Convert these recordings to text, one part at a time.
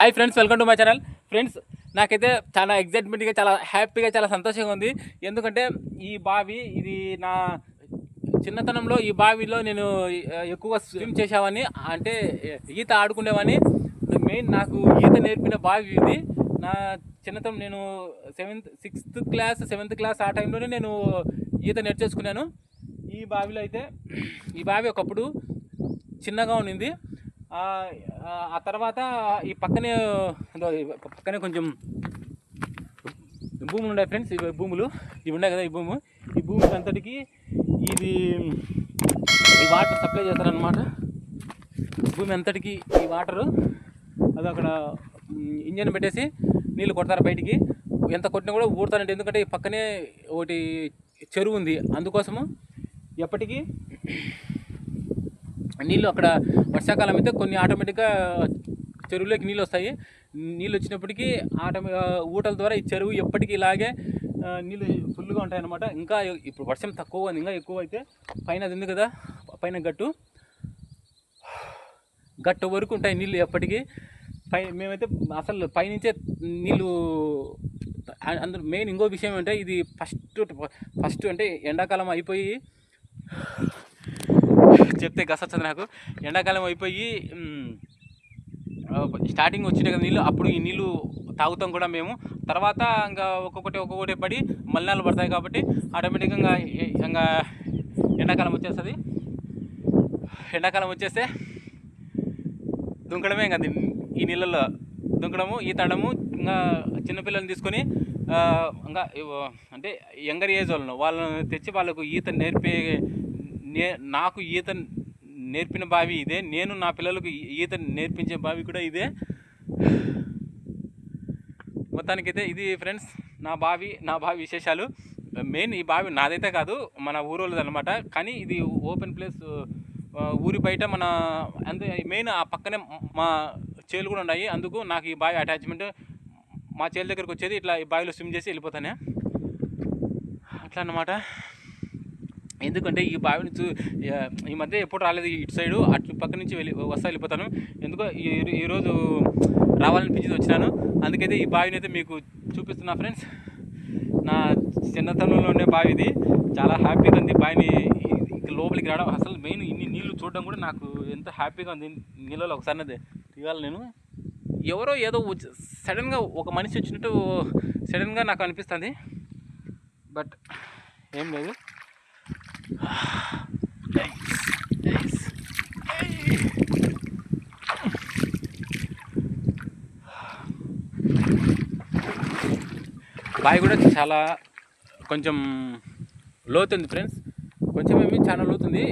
Hi friends welcome to my channel friends నాకైతే చాలా ఎగ్జైట్మెంట్గా చాలా హ్యాపీగా చాలా సంతోషంగా ఉంది. ఎందుకంటే ఈ బావి ఇది నా చిన్నతనంలో ఈ బావిలో నేను ఎక్కువగా స్విమ్ చేసావని అంటే ఈత ఆడుకునేవని మెయిన్ నాకు ఈత నేర్పిన బావి ఇది. నా చిన్నతనం నేను seventh sixth class seventh class ఆ టైంలోనే నేను ఈత నేర్చేసుకున్నాను. ఈ బావిలో అయితే ఈ బావి ఒకప్పుడు చిన్నగా ఉండింది. ఆ తర్వాత ఈ పక్కనే పక్కనే కొంచెం భూములు ఉన్నాయి ఫ్రెండ్స్ ఇవి భూములు. ఇవి ఉన్నాయి కదా ఈ భూము. ఈ భూమి అంతటికి ఇది ఈ వాటర్ సప్లై చేస్తారనమాట భూమి అంతటికి ఈ వాటరు అది అక్కడ ఇంజన్ పెట్టేసి నీళ్ళు కొడతారు బయటికి. ఎంత కొట్టినా కూడా ఊడతారంటే ఎందుకంటే ఈ పక్కనే ఒకటి చెరువు ఉంది. అందుకోసము ఎప్పటికీ నీళ్ళు అక్కడ వర్షాకాలం అయితే కొన్ని ఆటోమేటిక్గా చెరువులోకి నీళ్ళు వస్తాయి. నీళ్ళు వచ్చినప్పటికీ ఆటోమే ఊటల ద్వారా ఈ చెరువు ఎప్పటికీ ఇలాగే నీళ్ళు ఫుల్గా ఉంటాయి అన్నమాట ఇంకా ఇప్పుడు వర్షం తక్కువ ఉంది. ఇంకా ఎక్కువ అయితే పైన అది ఉంది కదా పైన గట్టు. గట్టు వరకు ఉంటాయి నీళ్ళు ఎప్పటికీ. పై మేమైతే అసలు పైనుంచే నీళ్ళు అ- అందులో మెయిన్ ఇంకో విషయం అంటే ఇది ఫస్ట్ ఫస్ట్ అంటే ఎండాకాలం అయిపోయి చెప్తే గసొచ్చదు నాకు. ఎండాకాలం అయిపోయి స్టార్టింగ్ వచ్చినాయి కదా నీళ్ళు అప్పుడు ఈ నీళ్ళు తాగుతాం కూడా మేము. తర్వాత ఇంకా ఒక్కొక్కటి ఒక్కొక్కటి పడి మలినాలు పడతాయి కాబట్టి ఆటోమేటిక్గా ఇంకా ఎండాకాలం వచ్చేస్తుంది. ఎండాకాలం వచ్చేస్తే దుంకడమే ఇంకా ఈ నీళ్ళల్లో. దుంకడము ఈతడము ఇంకా చిన్నపిల్లల్ని తీసుకొని ఇంకా అంటే యంగర్ ఏజ్ వాళ్ళను వాళ్ళని తెచ్చి వాళ్ళకు ఈత నేర్పే నే నాకు ఈత నేర్పిన బావి ఇదే నేను నా పిల్లలకు ఈత నేర్పించే బావి కూడా ఇదే. మొత్తానికైతే ఇది ఫ్రెండ్స్ నా బావి నా బావి విశేషాలు. మెయిన్ ఈ బావి నాదైతే కాదు మన ఊరోళ్ళది అనమాట కానీ ఇది ఓపెన్ ప్లేస్ ఊరి బయట మన అంతే మెయిన్ ఆ పక్కనే మా చేలు కూడా ఉన్నాయి. అందుకు నాకు ఈ బావి అటాచ్మెంట్ మా చేలు దగ్గరకు వచ్చేది ఇట్లా ఈ బావిలో స్విమ్ చేసి వెళ్ళిపోతానే. అట్లా అన్నమాట. ఎందుకంటే ఈ బావిని చూ ఈ మధ్య ఎప్పుడు రాలేదు ఇటు సైడు అటు పక్క నుంచి వెళ్ళి వస్తా వెళ్ళిపోతాను. ఎందుకో ఈ ఈరోజు రావాలనిపించింది వచ్చినాను. అందుకైతే ఈ బావిని అయితే మీకు చూపిస్తున్నా ఫ్రెండ్స్. నా చిన్నతనంలో ఉండే బావి ఇది. చాలా హ్యాపీగా ఉంది. బావిని లోపలికి రావడం అసలు మెయిన్ ఇన్ని నీళ్ళు చూడడం కూడా నాకు ఎంత హ్యాపీగా ఉంది. నీళ్ళలో ఒకసారి అదే ఇవాళ నేను ఎవరో ఏదో సడన్గా ఒక మనిషి వచ్చినట్టు సడన్గా నాకు అనిపిస్తుంది. బట్ ఏం లేదు. బావి కూడా చాలా కొంచెం లోతుంది ఫ్రెండ్స్ కొంచెం ఏమి చాలా లోతుంది.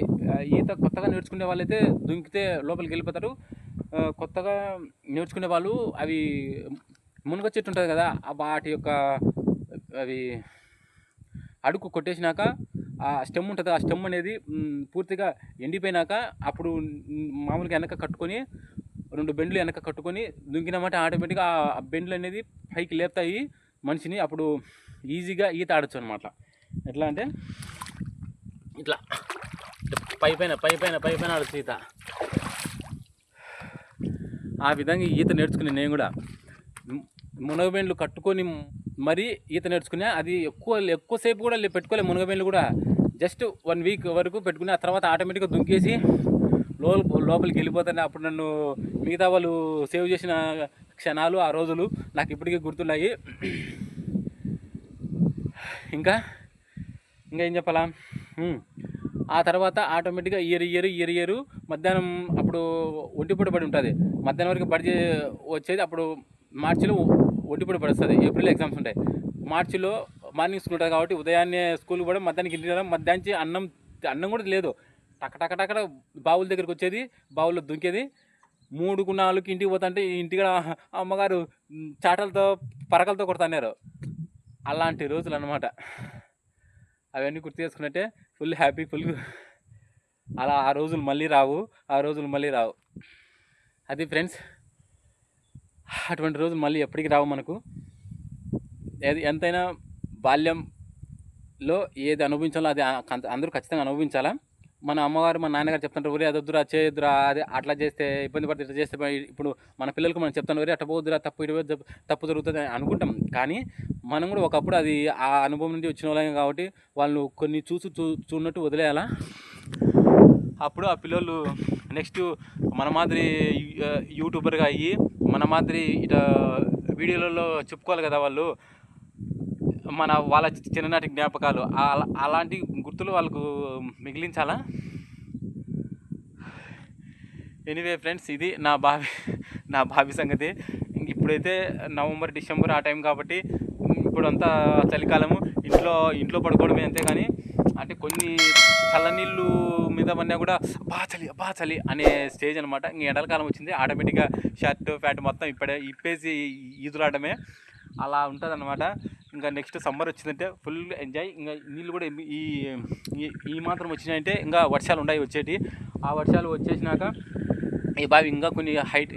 ఈత కొత్తగా నేర్చుకునే వాళ్ళైతే దుంకితే లోపలికి వెళ్ళిపోతారు. కొత్తగా నేర్చుకునే వాళ్ళు అవి మునగ చెట్టు ఉంటుంది కదా ఆ వాటి యొక్క అవి అడుగు కొట్టేసినాక ఆ స్టెమ్ ఉంటుంది. ఆ స్టెమ్ అనేది పూర్తిగా ఎండిపోయినాక అప్పుడు మామూలుగా వెనక కట్టుకొని రెండు బెండ్లు వెనక కట్టుకొని దుంకినామంటే ఆటోమేటిక్గా ఆ బెండ్లు అనేది పైకి లేపుతాయి. మనిషిని అప్పుడు ఈజీగా ఈత ఆడొచ్చు అనమాట ఎట్లా అంటే ఇట్లా. పై పైన పై పైన పై పైన ఆడచ్చు ఈత. ఆ విధంగా ఈత నేర్చుకుని నేను కూడా. మునగ మునగబెండ్లు కట్టుకొని మరీ ఈత నేర్చుకునే అది ఎక్కువ ఎక్కువసేపు కూడా పెట్టుకోలేదు మునగబెళ్ళు కూడా. జస్ట్ వన్ వీక్ వరకు పెట్టుకుని ఆ తర్వాత ఆటోమేటిక్గా దుంకేసి లో లోపలికి వెళ్ళిపోతాను అప్పుడు నన్ను మిగతా వాళ్ళు సేవ్ చేసిన క్షణాలు ఆ రోజులు నాకు ఇప్పటికీ గుర్తున్నాయి. ఇంకా ఇంకా ఏం చెప్పాలా? ఆ తర్వాత ఆటోమేటిక్గా ఇయర్ ఇయర్ ఇయర్ ఇయర్ మధ్యాహ్నం అప్పుడు ఒంటిపూట పడి ఉంటుంది. మధ్యాహ్నం వరకు పడి వచ్చేది అప్పుడు మార్చిలో ఒంటిపూట పడుస్తుంది. ఏప్రిల్ ఎగ్జామ్స్ ఉంటాయి. మార్చిలో మార్నింగ్ స్కూల్ ఉంటుంది కాబట్టి ఉదయాన్నే స్కూల్ కూడా మధ్యాహ్నానికి ఇంటికి మధ్యాహ్నం అన్నం అన్నం కూడా లేదు. టక టక టక బావుల దగ్గరికి వచ్చేది. బావుల్లో దుంకేది. మూడుకు నాలుగు ఇంటికి పోతుంటే ఇంటికి అమ్మగారు చాటలతో పరకలతో కొడుతున్నారు. అలాంటి రోజులు అన్నమాట. అవన్నీ గుర్తు చేసుకున్నట్టే ఫుల్ హ్యాపీ ఫుల్ అలా ఆ రోజులు మళ్ళీ రావు. ఆ రోజులు మళ్ళీ రావు. అది ఫ్రెండ్స్ అటువంటి రోజులు మళ్ళీ ఎప్పటికీ రావు మనకు. ఏది ఎంతైనా బాల్యంలో ఏది అనుభవించాలో అది అందరూ ఖచ్చితంగా అనుభవించాలా? మన అమ్మగారు మన నాన్నగారు చెప్తుంటారు ఒరే అదొద్దురా చేయొద్దురా అది అట్లా చేస్తే ఇబ్బంది పడితే ఇట్లా చేస్తే ఇప్పుడు మన పిల్లలకు మనం చెప్తాను ఒరే అట్లా పోద్దురా తప్పు ఇటు తప్పు- జరుగుతుంది అని అనుకుంటాం. కానీ మనం కూడా ఒకప్పుడు అది ఆ అనుభవం నుండి వచ్చిన వాళ్ళం కాబట్టి వాళ్ళు కొన్ని చూసి చూ చూడనట్టు వదిలేయాలా? అప్పుడు ఆ పిల్లలు నెక్స్ట్ మన మాదిరి యూట్యూబర్గా అయ్యి మన మాదిరి ఇట వీడియోలలో చెప్పుకోవాలి కదా వాళ్ళు మన వాళ్ళ చిన్ననాటి జ్ఞాపకాలు అలా- అలాంటి గుర్తులు వాళ్ళకు మిగిలించాలా? ఎనీవే ఫ్రెండ్స్ ఇది నా బావి నా బావి సంగతి. ఇప్పుడైతే నవంబర్ డిసెంబర్ ఆ టైం కాబట్టి ఇప్పుడు అంతా చలికాలము. ఇంట్లో ఇంట్లో పడుకోవడమే అంతే కానీ అంటే కొన్ని చల్లనీళ్ళు మీద పడినా కూడా బాచలి బాచలి అనే స్టేజ్ అనమాట ఇంక ఎండలకాలం వచ్చింది ఆటోమేటిక్గా షర్ట్ ప్యాంట్ మొత్తం ఇప్పుడే ఇప్పేసి ఈదులాడమే. అలా ఉంటుంది అనమాట ఇంకా నెక్స్ట్ సమ్మర్ వచ్చిందంటే ఫుల్ ఎంజాయ్. ఇంకా నీళ్ళు కూడా ఈ- ఈ ఈ- ఈ మాత్రం వచ్చినాయంటే ఇంకా వర్షాలు ఉన్నాయి వచ్చేటి. ఆ వర్షాలు వచ్చేసినాక ఈ బావి ఇంకా కొన్ని హైట్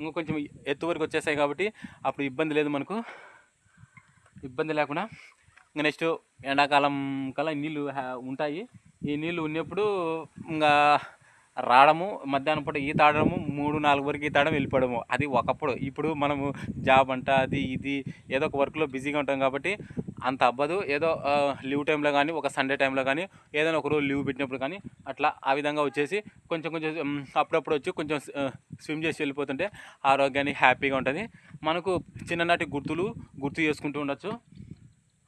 ఇంకా కొంచెం ఎత్తు వరకు వచ్చేసాయి కాబట్టి అప్పుడు ఇబ్బంది లేదు మనకు. ఇబ్బంది లేకుండా ఇంకా నెక్స్ట్ ఎండాకాలం కల్లా నీళ్ళు హ్యా- ఉంటాయి. ఈ నీళ్ళు ఉన్నప్పుడు ఇంకా రావడము మధ్యాహ్నం పూట ఈత ఆడడము మూడు నాలుగు వరకు ఈత ఆడడం వెళ్ళిపోవడము. అది ఒకప్పుడు. ఇప్పుడు మనము జాబ్ అంట అది ఇది ఏదో ఒక వర్క్లో బిజీగా ఉంటాం కాబట్టి అంత అవ్వదు. ఏదో లీవ్ టైంలో కానీ ఒక సండే టైంలో కానీ ఏదైనా ఒక రోజు లీవ్ పెట్టినప్పుడు కానీ అట్లా ఆ విధంగా వచ్చేసి కొంచెం కొంచెం అప్పుడప్పుడు వచ్చి కొంచెం స్విమ్ చేసి వెళ్ళిపోతుంటే ఆరోగ్యానికి హ్యాపీగా ఉంటుంది. మనకు చిన్ననాటి గుర్తులు గుర్తు చేసుకుంటూ ఉండొచ్చు.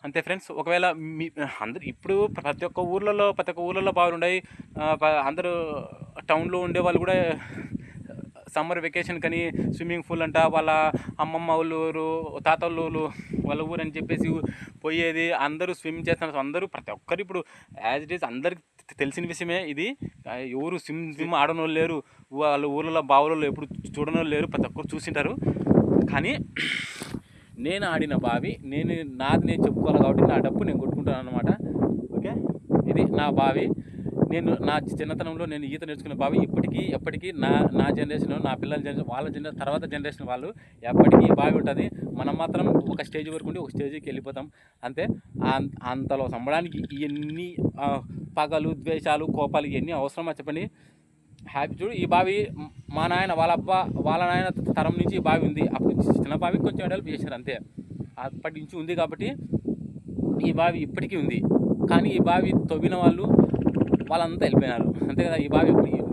అంతే ఫ్రెండ్స్. ఒకవేళ మీ అందరు ఇప్పుడు ప్రతి ఒక్క ఊర్లలో ప్రతి ఒక్క ఊర్లలో బావులు ఉన్నాయి అందరూ టౌన్లో ఉండే వాళ్ళు కూడా సమ్మర్ వెకేషన్ కానీ స్విమ్మింగ్ పూల్ అంట వాళ్ళ అమ్మమ్మ వాళ్ళ ఊరు వాళ్ళ ఊరు వాళ్ళ ఊరు అని చెప్పేసి పోయేది. అందరూ స్విమ్ చేస్తున్నారు అందరూ ప్రతి ఒక్కరు ఇప్పుడు యాజ్ ఇట్ ఈస్ అందరికి తెలిసిన విషయమే ఇది. ఎవరు స్విమ్ స్విమ్ ఆడని లేరు వాళ్ళ ఊళ్ళలో బావులలో ఎప్పుడు చూడని లేరు ప్రతి ఒక్కరు చూసింటారు. కానీ నేను ఆడిన బావి నేను నాది నేను చెప్పుకోవాలి కాబట్టి నా డప్పు నేను కొట్టుకుంటాను అనమాట ఓకే? ఇది నా బావి. నేను నా చిన్నతనంలో నేను ఈత నేర్చుకున్న బావి. ఇప్పటికీ ఎప్పటికీ నా నా జనరేషన్ నా పిల్లల జనరేషన్ వాళ్ళ జనరేషన్ తర్వాత జనరేషన్ వాళ్ళు ఎప్పటికీ బావి ఉంటుంది. మనం మాత్రం ఒక స్టేజ్ వరకు ఉండి ఒక స్టేజ్కి వెళ్ళిపోతాం. అంతే? అంతలో సంబడానికి ఇవన్నీ పగలు ద్వేషాలు కోపాలు ఇవన్నీ అవసరమా చెప్పండి? హ్యాపీ చూడు ఈ బావి మా నాయన వాళ్ళ వాళ్ళ నాయన తరం నుంచి ఈ బావి ఉంది. అప్పుడు చిన్న బావి కొంచెం డెవలప్ చేశారు అంతే. అప్పటి నుంచి ఉంది కాబట్టి ఈ బావి ఇప్పటికీ ఉంది. కానీ ఈ బావి తవ్విన వాళ్ళు వాళ్ళంతా వెళ్ళిపోయినారు. అంతే కదా ఈ బావి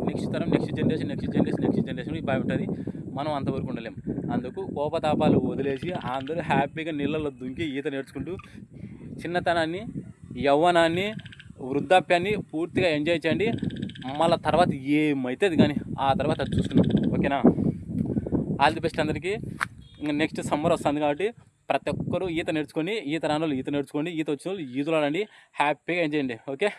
నెక్స్ట్ తరం next generation next generation next generation ఈ బావి ఉంటుంది. మనం అంతవరకు ఉండలేం. అందుకు కోపతాపాలు వదిలేసి అందరూ హ్యాపీగా నీళ్ళలో దుంకి ఈత నేర్చుకుంటూ చిన్నతనాన్ని యవ్వనాన్ని వృద్ధాప్యాన్ని పూర్తిగా ఎంజాయ్ చేయండి. మళ్ళీ తర్వాత ఏమైతుంది కానీ ఆ తర్వాత అది చూసుకున్నాం ఓకేనా? ఆల్ ది బెస్ట్ అందరికీ. ఇంకా నెక్స్ట్ సమ్మర్ వస్తుంది కాబట్టి ప్రతి ఒక్కరూ ఈత నేర్చుకొని ఈత రాని ఈత నేర్చుకోండి ఈత వచ్చిన వాళ్ళు ఈతలో ఆడండి హ్యాపీగా ఎంజాయ్ చేయండి. ఓకే